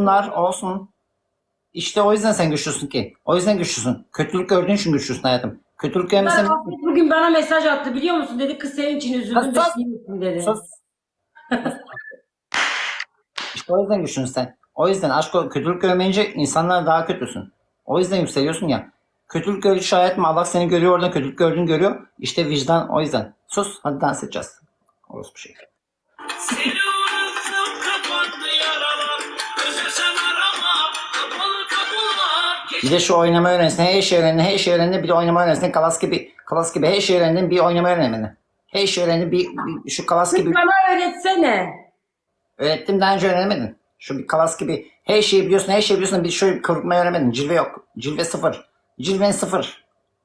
Bunlar olsun. İşte o yüzden sen güçlüsün ki. O yüzden güçlüsün. Kötülük gördüğün için güçlüsün hayatım. Kötülük görmesen... Ahmet bugün bana mesaj attı biliyor musun? Dedi kız senin için üzüldüm de Sus. dedi. Sus. işte o yüzden güçlüsün sen. O yüzden aşk kötülük görmeyince insanlar daha kötüsün. O yüzden yükseliyorsun ya. Kötülük görücü şayet mi? Allah seni görüyor oradan kötülük gördüğünü görüyor. İşte vicdan o yüzden. Sus hadi dans edeceğiz. Orası bir şey. Seni Bir de şu oynama öğrensin. Her şey öğrenin, her şey öğrenin. Bir de oynama öğrensin. Kalas gibi, kalas gibi her şey öğrenin. Bir oynama öğrenin. Her şey öğrenin. Bir, bir şu kalas gibi. Bana öğretsene. Öğrettim daha önce öğrenemedin. Şu bir kalas gibi her şeyi biliyorsun, her şeyi biliyorsun. Bir şöyle kıvırtmayı öğrenemedin. Cilve yok. Cilve sıfır. Cilven sıfır.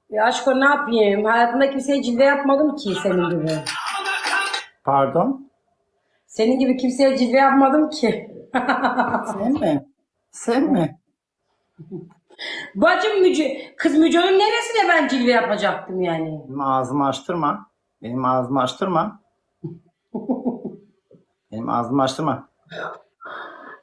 Ya aşkım ne yapayım? Hayatımda kimseye cilve yapmadım ki senin gibi. Pardon? Senin gibi kimseye cilve yapmadım ki. Sen mi? Sen mi? Bacım Müce, kız Müce'nin neresine ben cilve yapacaktım yani? Benim ağzımı açtırma. Benim ağzımı açtırma. Benim ağzımı açtırma.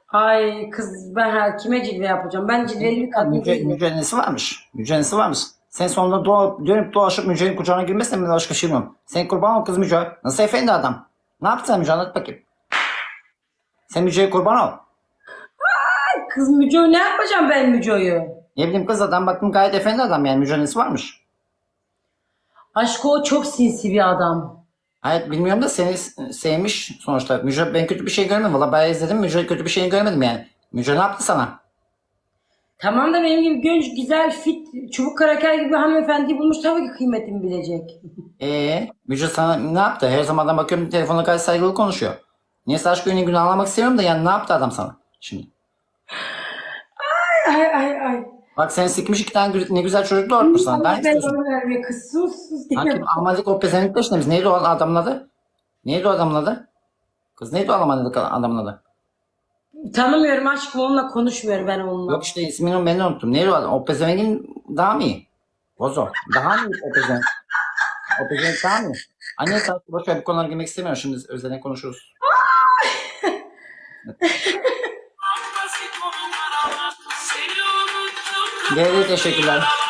Ay kız ben her kime cilve yapacağım? Ben cilveli bir kadın Müce, değilim. mücenesi varmış. Mücenesi varmış. Sen sonunda doğa, dönüp dolaşıp Müce'nin kucağına girmezsen ben başka şey bilmiyorum. Sen kurban ol kız Müce. Nasıl efendi adam? Ne yaptın sen Müce anlat bakayım. Sen Müce'ye kurban ol. Kız Müce ne yapacağım ben Müce'yi? Ne bileyim kız adam baktım gayet efendi adam yani mücenesi varmış. Aşkı o çok sinsi bir adam. Hayır bilmiyorum da seni sevmiş sonuçta. Müce ben kötü bir şey görmedim. Valla bayağı izledim. Müce kötü bir şey görmedim yani. Müce ne yaptı sana? Tamam da benim gibi genç, güzel, fit, çubuk kraker gibi hanımefendi bulmuş tabii ki kıymetimi bilecek. Eee Müce sana ne yaptı? Her zamandan bakıyorum telefonda gayet saygılı konuşuyor. Neyse aşk oyunu günah anlamak istemiyorum da yani ne yaptı adam sana şimdi? Ay ay ay. Bak sen sikmiş iki tane ne güzel çocuk ne ben istiyorsun? onu vermiyor kız sus sus. Hakim Ahmetlik o pezevenk peşinde Neydi o adamın adı? Neydi o adamın adı? Kız neydi o Ahmetlik adamın adı? Tanımıyorum aşkım onunla konuşmuyorum ben onunla. Yok işte ismini ben de unuttum. Neydi o adam? O pezevengin daha mı iyi? Bozo. Daha mı iyi o pezevenk? O pezevenk daha mı iyi? Anne sen boş ver bu konulara girmek istemiyorum. Şimdi üzerine konuşuruz. Geri teşekkürler.